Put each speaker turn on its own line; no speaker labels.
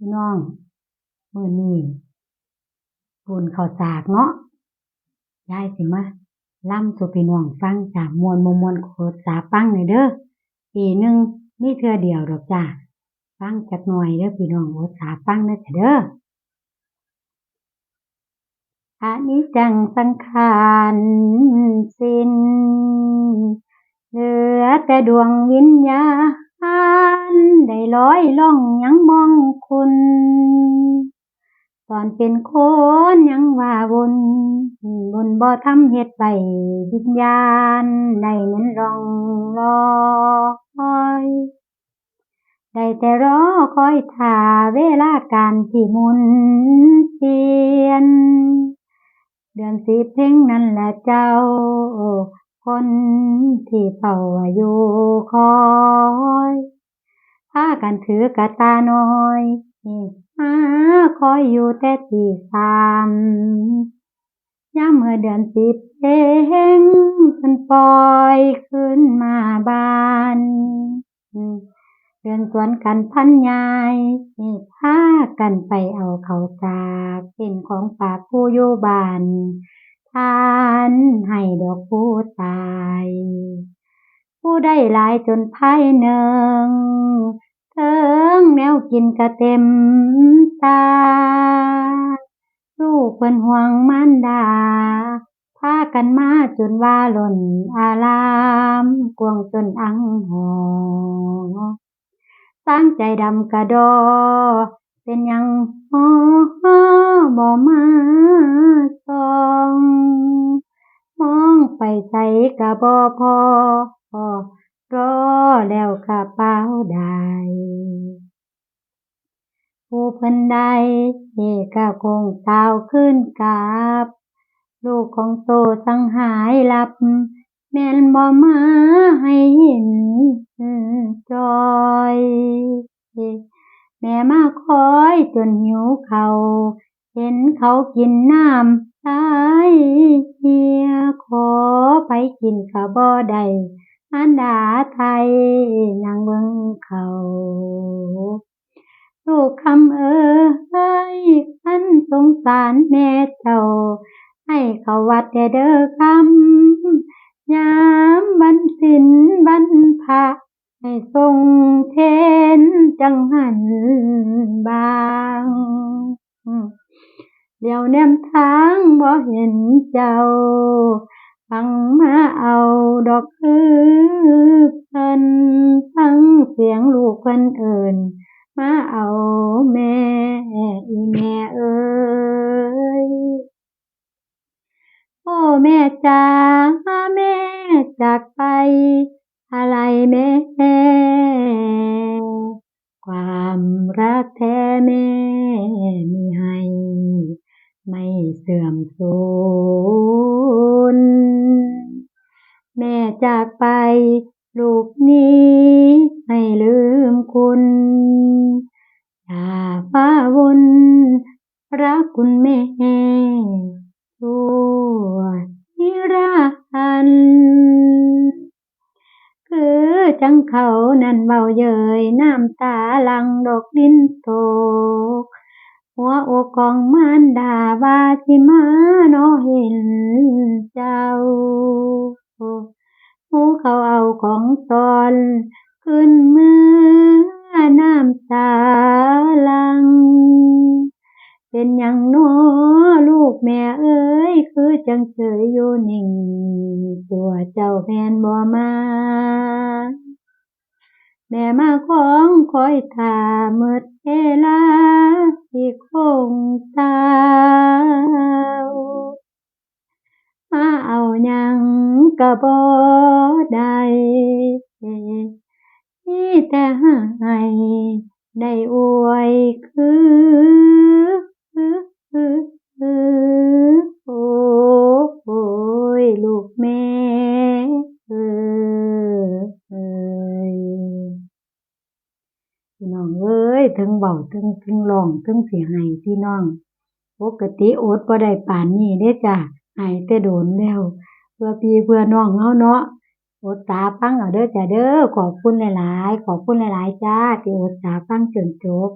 พี่น้องมื้อนี้บุญข้าวสากเนาะยายสิมาร่ำสู่พี่น้องฟังจ้าม่วนบ่ม่วนโปรสาฟังหน่อยเด้อปีหนึ่งมีเทื่อเดียวดอกจ้าฟังจักหน่อยเด้อพี่น้องโปรสาฟังเด้อจ้าเด้ออนิจจังสังขารสิ้นเหลือแต่ดวงวิญญาณได้ลอยล่อง อนเป็นคนยังว่าบุญบุญบ่ทำเฮ็ดไว้วิญญาณได้เงินรองลอคอยได้แต่รอคอยท่าเวลาการที่มุนเปลี่ยน เดือนสิบเพ็ญนั่นแหละเจ้า คนที่เฝ้าอยู่คอยพากันถือกระตาน้อย มาคอยอยู่แต่ตีสามย่ามมื้อเดือนสิบเพ็ญเพิ่นปล่อยขึ้นมาบ้านเดินสวนกันพันยายพากันไปเอาเขาวสากเป็นของฝากผู้อยู่บ้านทานให้ดอกผู้ตาย ผู้ได้หลายจนภายหนึ่ง เทิงแนวกินก็เต็มตา ลูกเพิ่นห่วงมารดา พากันมาจนว่าหล้นอารามกวงจนอังหอสางใจดำกระดอ เป็นยังน้อบ่มาส่องมองไปไสก็บ่พอ รอแล้วก็ปาวดผู้เพิ่นได้ก็คงกล่าวคืนกับลูกของโตสังหายลับ แม่นบ่มาให้เห็นจอยแม่มาคอยจนหิวเขาเห็นเขากินน้ำลายเหี่ยขอไปกินก็บ่ได้ มารดาไถนั่งเบิงเขาลูกคำเอ๋ยคันสงสารแม่เจ้า ให้เขาวัดแน่เด้อคำยามวันศีลวันพระให้ทรงเทนจังหันบางเหลียวแนมทางบ่เห็นเจ้า หังมาเอาดอกคือเพิ่นฟังเสียงลูกเพิ่นเอิ้นมาเอาแม่อีแม่เอ๋ยโอ้แม่จ๋าแม่จากไปอาลัยแม่ความรักแท้แม่มีให้ ไม่เสื่อมสูญ จากไป ลูกนี้ไม่ลืมคุณ อย่าฟ้าวุ่นรักคุณแม่ชั่วนิรันคือจังเขานั้นเว้าเยยน้ำตาหลังดอกดินตก หัวอกของมารดาว่าสิมาน้อเห็นเจ้า หูเขาเอาของตนขึ้นเมื่อน้ำตาลัง เป็นหยังน้อลูกแม่เอ๋ยคือจังเฉยอยู่นิ่ง ตัวเจ้าแม่นบ่มา แม่มาของคอยท่าหมดเวลาสิคงเศร้ามา ก็บ่ได้มีแต่ให้ได้อวยคือโอ้ยลูกแม่เอ๋ยพี่น้องเอ้ยเทิงเว้าเทิงเทิงร้องเทิงสิให้พี่น้องปกติโอดบ่ได้ป่านนี้เดะจ้าให้แต่โดนแล้ว เพื่อพี่เพื่อน้องเราเนาะอดตาฟังเอาเด้อจ้าเด้อขอบคุณหลายๆ ขอบคุณหลายๆจ้าที่อดตาฟังจนจบ